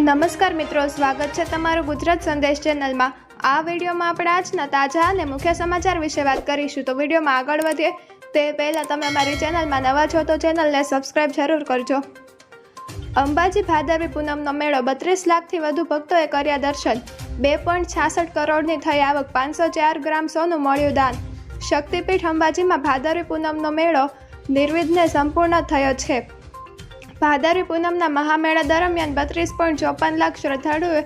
નમસ્કાર મિત્રો, સ્વાગત છે તમારું ગુજરાત સંદેશ ચેનલમાં. આ વિડીયોમાં આપણે આજના તાજા અને મુખ્ય સમાચાર વિશે વાત કરીશું. તો વિડીયોમાં આગળ વધીએ. તે પહેલાં તમે અમારી ચેનલમાં નવા છો તો ચેનલને સબસ્ક્રાઇબ જરૂર કરજો. અંબાજી ભાદરવી પૂનમનો મેળો બત્રીસ લાખથી વધુ ભક્તોએ કર્યા દર્શન. બે પોઈન્ટ છાસઠ કરોડની થઈ આવક, પાંચસો ચાર ગ્રામ સોનું મળ્યું દાન. શક્તિપીઠ અંબાજીમાં ભાદરવી પૂનમનો મેળો નિર્વિઘ્ને સંપૂર્ણ થયો છે. ભાદરવી પૂનમના મહામેળા દરમિયાન બત્રીસ પોઈન્ટ ચોપન લાખ શ્રદ્ધાળુઓએ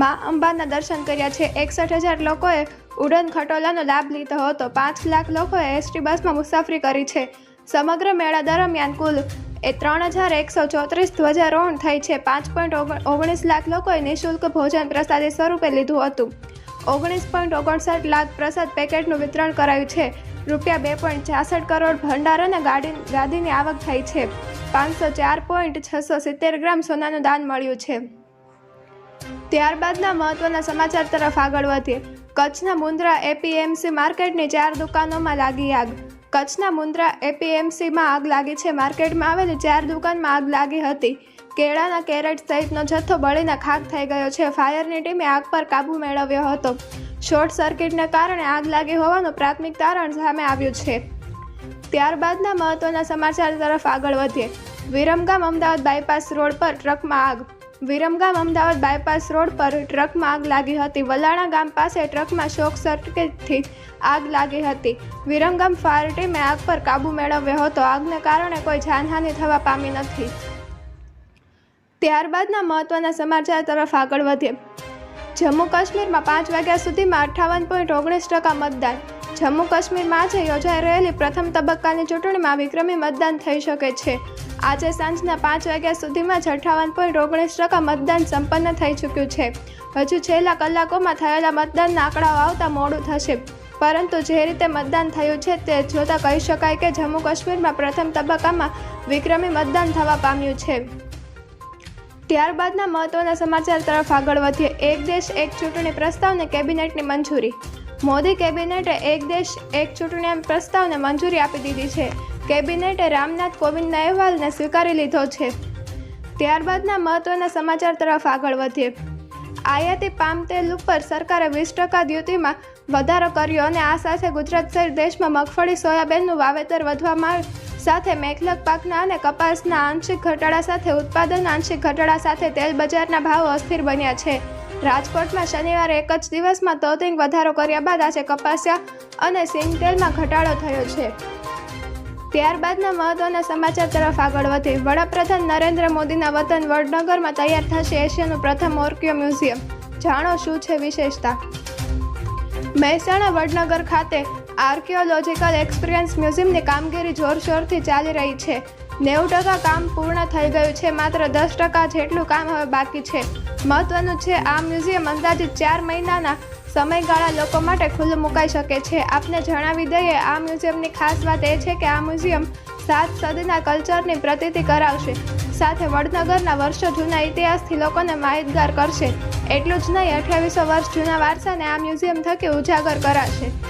મા અંબાના દર્શન કર્યા છે. એકસઠ હજાર લોકોએ ઉડન ખટોલાનો લાભ લીધો હતો. પાંચ લાખ લોકોએ એસટી બસમાં મુસાફરી કરી છે. સમગ્ર મેળા દરમિયાન કુલ એ ત્રણ હજાર એકસો ચોત્રીસ ધ્વજારોહણ થઈ છે. પાંચ પોઈન્ટ ઓગણીસ લાખ લોકોએ નિઃશુલ્ક ભોજન પ્રસાદી સ્વરૂપે લીધું હતું. ઓગણીસ પોઈન્ટ ઓગણસાઠ લાખ પ્રસાદ પેકેટનું વિતરણ કરાયું છે. રૂપિયા બે પોઈન્ટ છાસઠ કરોડ ભંડાર અને ગાડી ગાદીની આવક થઈ છે. પાંચસો ચાર પોઈન્ટ છસો સિત્તેર ગ્રામ સોનાનું દાન મળ્યું છે. ત્યારબાદના મહત્વના સમાચાર તરફ આગળ વધીએ. કચ્છના મુન્દ્રા એપીએમસી માર્કેટની ચાર દુકાનોમાં લાગી આગ. કચ્છના મુન્દ્રા એપીએમસીમાં આગ લાગી છે. માર્કેટમાં આવેલી ચાર દુકાનમાં આગ લાગી હતી. કેળાના કેરેટ સહિતનો જથ્થો બળીને ખાક થઈ ગયો છે. ફાયરની ટીમે આગ પર કાબૂ મેળવ્યો હતો. શોર્ટ સર્કિટને કારણે આગ લાગી હોવાનું પ્રાથમિક તારણ સામે આવ્યું છે. ત્યારબાદના મહત્વના સમાચાર તરફ આગળ વધીએ. વિરમગામ અમદાવાદ બાયપાસ રોડ પર ટ્રકમાં આગ. વિરમગામ અમદાવાદ બાયપાસ રોડ પર ટ્રકમાં આગ લાગી હતી. વલાણા ગામ પાસે ટ્રકમાં શોક સર્કિટથી આગ લાગી હતી. વિરમગામ ફાયર ટીમે આગ પર કાબૂ મેળવ્યો હતો. આગને કારણે કોઈ જાનહાનિ થવા પામી નથી. ત્યારબાદના મહત્વના સમાચાર તરફ આગળ વધીએ. જમ્મુ કાશ્મીરમાં પાંચ વાગ્યા સુધીમાં અઠ્ઠાવન પોઈન્ટ ઓગણીસ ટકા મતદાન. જમ્મુ કાશ્મીરમાં આજે યોજાઈ રહેલી પ્રથમ તબક્કાની ચૂંટણીમાં વિક્રમી મતદાન થઈ શકે છે. આજે સાંજના પાંચ વાગ્યા સુધીમાં જ અઠાવન પોઈન્ટ ઓગણીસ ટકા મતદાન સંપન્ન થઈ ચૂક્યું છે. હજુ છેલ્લા કલાકોમાં થયેલા મતદાનના આંકડાઓ આવતા મોડું થશે. પરંતુ જે રીતે મતદાન થયું છે તે જોતાં કહી શકાય કે જમ્મુ કાશ્મીરમાં પ્રથમ તબક્કામાં વિક્રમી મતદાન થવા પામ્યું છે. ત્યારબાદના મહત્વના સમાચાર તરફ આગળ વધીએ. એક દેશ, એક ચૂંટણી પ્રસ્તાવને કેબિનેટની મંજૂરી મોદી કેબિનેટે એક દેશ એક ચૂંટણી પ્રસ્તાવને મંજૂરી આપી દીધી છે. કેબિનેટે રામનાથ કોવિંદના અહેવાલને સ્વીકારી લીધો છે. ત્યારબાદના મહત્વના સમાચાર તરફ આગળ વધીએ. આયાતી પામ તેલ ઉપર સરકારે વીસ ટકા ડ્યુટીમાં વધારો કર્યો અને આ સાથે ગુજરાત સહિત દેશમાં મગફળી, સોયાબીનનું વાવેતર વધવામાં સાથે મેઘલક પાકના અને કપાસના આંશિક ઘટાડા સાથે ઉત્પાદન આંશિક ઘટાડા સાથે તેલ બજારના ભાવ અસ્થિર બન્યા છે. રાજકોટમાં શનિવારે એક જ દિવસમાં તોતિંગ વધારો કર્યા બાદ આજે કપાસિયા અને સિંગ તેલમાં ઘટાડો થયો છે. ત્યારબાદના મહત્વના સમાચાર તરફ આગળ વધી વડાપ્રધાન નરેન્દ્ર મોદીના વતન વડનગરમાં તૈયાર થશે એશિયાનું પ્રથમ ઓર્કિયો મ્યુઝિયમ. જાણો શું છે વિશેષતા? મહેસાણા વડનગર ખાતે આર્કિયોલોજીકલ એક્સપિરિયન્સ મ્યુઝિયમની કામગીરી જોરશોરથી ચાલી રહી છે. નેવું ટકા કામ પૂર્ણ થઈ ગયું છે, માત્ર દસ ટકા જેટલું કામ હવે બાકી છે. મહત્વનું છે, આ મ્યુઝિયમ અંદાજિત ચાર મહિનાના સમયગાળા લોકો માટે ખુલ્લું મુકાઈ શકે છે. આપને જણાવી દઈએ, આ મ્યુઝિયમની ખાસ વાત એ છે કે આ મ્યુઝિયમ સાત સદીના કલ્ચરની પ્રતિતિ કરાવશે. સાથે વડનગરના વર્ષો જૂના ઇતિહાસથી લોકોને માહિતગાર કરશે. એટલું જ નહીં, અઠ્યાવીસો વર્ષ જૂના વારસાને આ મ્યુઝિયમ થકી ઉજાગર કરાશે.